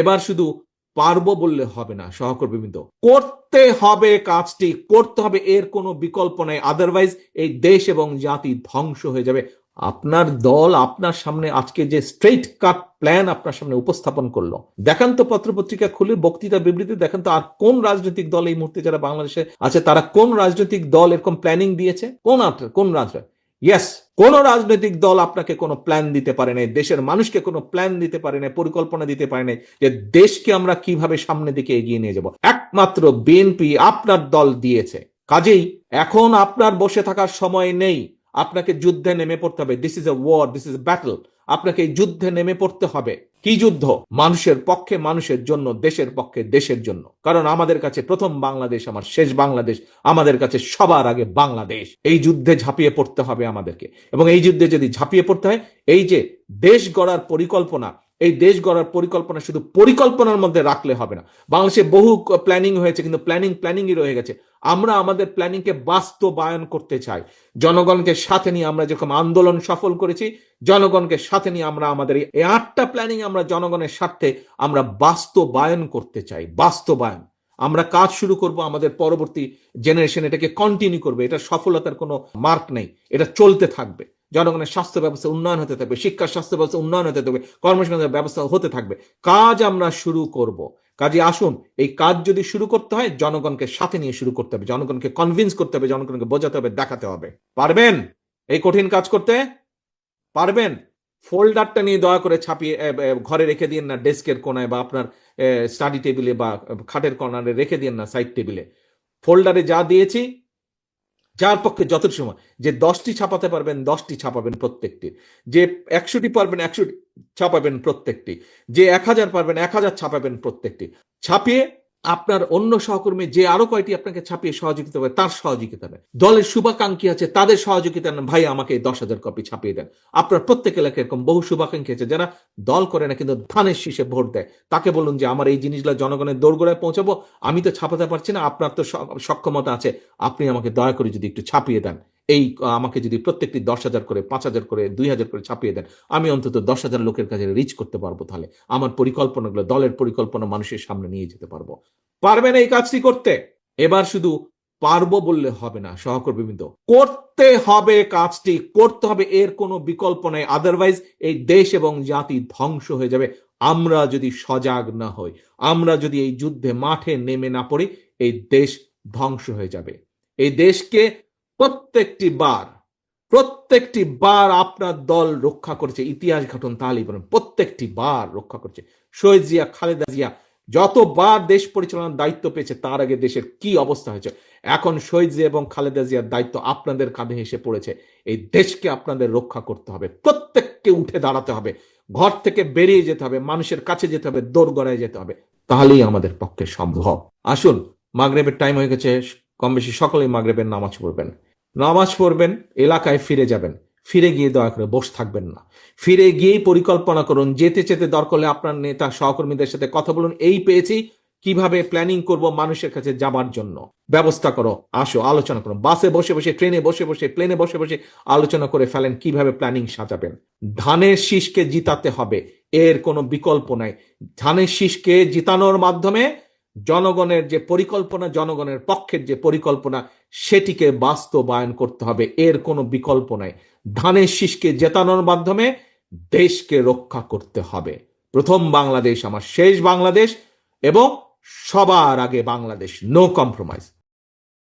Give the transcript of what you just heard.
এবার শুধু পারব বললে হবে না, সহকর্মীবৃন্দ। করতে হবে কাজটি, করতে হবে, এর কোনো বিকল্প নেই। আদারওয়াইজ এই দেশ এবং জাতি ধ্বংস হয়ে যাবে। আপনার দল আপনার সামনে আজকে যে স্ট্রেইট কাট প্ল্যান আপনার সামনে উপস্থাপন করল, দেখান তো পত্রপত্রিকা খুলে বক্তৃতা বিবৃতি দেখান তো আর কোন রাজনৈতিক দল এই মুহূর্তে যারা বাংলাদেশে আছে, তারা কোন রাজনৈতিক দল এরকম প্ল্যানিং দিয়েছে? কোন কোন রাজনৈতিক ইয়েস কোন রাজনৈতিক দল আপনাকে কোনো প্ল্যান দিতে পারে নাই, দেশের মানুষকে কোনো প্ল্যান দিতে পারে নাই, পরিকল্পনা দিতে পারে নাই যে দেশকে আমরা কীভাবে সামনের দিকে এগিয়ে নিয়ে যাব। একমাত্র বিএনপি আপনার দল দিয়েছে। কাজেই এখন আপনার বসে থাকার সময় নেই। আপনাকে যুদ্ধে নেমে পড়তে হবে। This is a war this is battle আপনাকে এই যুদ্ধে নেমে পড়তে হবে। কি যুদ্ধ? মানুষের পক্ষে, মানুষের জন্য, দেশের পক্ষে, দেশের জন্য। কারণ আমাদের কাছে প্রথম বাংলাদেশ, আমার শেষ বাংলাদেশ, আমাদের কাছে সবার আগে বাংলাদেশ। এই যুদ্ধে ঝাঁপিয়ে পড়তে হবে আমাদেরকে। এবং এই যুদ্ধে যদি ঝাঁপিয়ে পড়তে হয়, এই যে দেশ গড়ার পরিকল্পনা এই দেশ গড়ার পরিকল্পনা শুধু পরিকল্পনার মধ্যে রাখলে হবে না। বাংলাদেশে বহু প্ল্যানিং হয়েছে, কিন্তু প্ল্যানিং প্ল্যানিংই রয়ে গেছে। আমরা আমাদের প্ল্যানিংকে বাস্তবায়ন করতে চাই। জনগণকে সাথে নিয়ে আমরা যেরকম আন্দোলন সফল করেছি, জনগণকে সাথে নিয়ে আমরা আমাদের এই- আটটা প্ল্যানিং আমরা জনগণের স্বার্থে আমরা বাস্তবায়ন করতে চাই, বাস্তবায়ন। আমরা কাজ শুরু করব, আমাদের পরবর্তী জেনারেশন এটাকে কন্টিনিউ করবে। এটা সফলতার কোনো মার্ক নেই, এটা চলতে থাকবে। জনগণের স্বাস্থ্য ব্যবস্থা উন্নয়ন হতে থাকবে শিক্ষা স্বাস্থ্য ব্যবস্থা উন্নয়ন হতে থাকবে, কর্মসংস্থানের ব্যবস্থা হতে থাকবে। কাজ আমরা শুরু করব। কাজে আসুন, এই কাজ যদি শুরু করতে হয়, জনগণকে সাথে নিয়ে শুরু করতে হবে, জনগণকে কনভিন্স করতে হবে, জনগণকে বোঝাতে হবে, দেখাতে হবে। পারবেন? এই কঠিন কাজ করতে? পারবেন? ফোল্ডারটা নিয়ে দয়া করে ছাপিয়ে ঘরে রেখে দিন না, ডেস্কের কোনায় বা আপনার স্টাডি টেবিলে বা খাটের কর্নারে রেখে দিন না, সাইড টেবিলে। ফোল্ডারে যা দিয়েছি যার পক্ষে যতটুকু সময়। যে দশটি ছাপাতে পারবেন, দশটি ছাপাবেন প্রত্যেকটি। যে একশোটি পারবেন, একশোটি ছাপাবেন প্রত্যেকটি। যে এক হাজার পারবেন, এক হাজার ছাপাবেন প্রত্যেকটি। ছাপিয়ে আপনার অন্য সহকর্মী যে আরও কয়টি আপনাকে ছাপিয়ে সহযোগিতা হবে তার সহযোগিতা নেন দলের শুভাকাঙ্ক্ষী আছে, তাদের সহযোগিতা নেন। ভাই, আমাকে দশ হাজার কপি ছাপিয়ে দেন। আপনার প্রত্যেক এলাকায় এরকম বহু শুভাকাঙ্ক্ষী আছে যারা দল করে না, কিন্তু ধানের শীষে ভোট দেয়। তাকে বলুন যে, আমার এই জিনিসগুলো জনগণের দোরগোড়ায় পৌঁছাবো, আমি তো ছাপাতে পারছি না, আপনার তো সক্ষমতা আছে। আপনি আমাকে দয়া করে যদি একটু ছাপিয়ে দেন। এই আমাকে যদি প্রত্যেকটি দশ হাজার করে, পাঁচ হাজার করে, দুই হাজার করে ছাপিয়ে দেন, আমি অন্তত দশ হাজার লোকের কাছে রিচ করতে পারব তাহলে। আমার পরিকল্পনাগুলো, দলের পরিকল্পনা মানুষের সামনে নিয়ে যেতে পারব। পারবেন এই কাজটি করতে? এবার শুধু পারব বললে হবে না, সহকর্মীবৃন্দ। করতে হবে কাজটি, করতে হবে, এর কোনো বিকল্প নেই। আদারওয়াইজ এই দেশ এবং জাতি ধ্বংস হয়ে যাবে। আমরা যদি সজাগ না হই, আমরা যদি এই যুদ্ধে মাঠে নেমে না পড়ি, এই দেশ ধ্বংস হয়ে যাবে। এই দেশকে প্রত্যেকটি বার প্রত্যেকটি বার আপনার দল রক্ষা করেছে। ইতিহাস ঘটন তাহলেই বলেন, প্রত্যেকটি বার রক্ষা করছে। শহীদ জিয়া, খালেদা জিয়া, যতবার দেশ পরিচালনার দায়িত্ব পেয়েছে, তার আগে দেশের কি অবস্থা হয়েছে? এখন শহীদ জিয়া এবং খালেদা জিয়ার দায়িত্ব আপনাদের কাঁধে এসে পড়েছে। এই দেশকে আপনাদের রক্ষা করতে হবে, প্রত্যেককে উঠে দাঁড়াতে হবে, ঘর থেকে বেরিয়ে যেতে হবে, মানুষের কাছে যেতে হবে, দোরগড়ায় যেতে হবে। তাহলেই আমাদের পক্ষে সম্ভব। আসুন, মাগরেবের টাইম হয়ে গেছে কম বেশি সকলেই মাগরেবের নামাজ পড়বেন। নামাজ পড়বেন, এলাকায় ফিরে যাবেন। ফিরে গিয়ে দয়া করে বসে থাকবেন না। ফিরে গিয়েই পরিকল্পনা করুন, যেতে যেতে দরকার আপনার নেতা, সহকর্মীদের সাথে কথা বলুন, এই পেয়েছি। কীভাবে প্ল্যানিং করব মানুষের কাছে যাবার জন্য? ব্যবস্থা করো, আসো, আলোচনা করো। বাসে বসে বসে, ট্রেনে বসে বসে প্লেনে বসে বসে আলোচনা করে ফেলেন কীভাবে প্ল্যানিং সাজাবেন। ধানের শীষকে জিতাতে হবে, এর কোনো বিকল্প নাই। ধানের শীষকে জিতানোর মাধ্যমে জনগণের যে পরিকল্পনা, জনগণের পক্ষের যে পরিকল্পনা, সেটিকে বাস্তবায়ন করতে হবে। এর কোনো বিকল্প নাই। ধানের শীষকে জেতানোর মাধ্যমে দেশকে রক্ষা করতে হবে। প্রথম বাংলাদেশ, আমার শেষ বাংলাদেশ এবং সবার আগে বাংলাদেশ। No compromise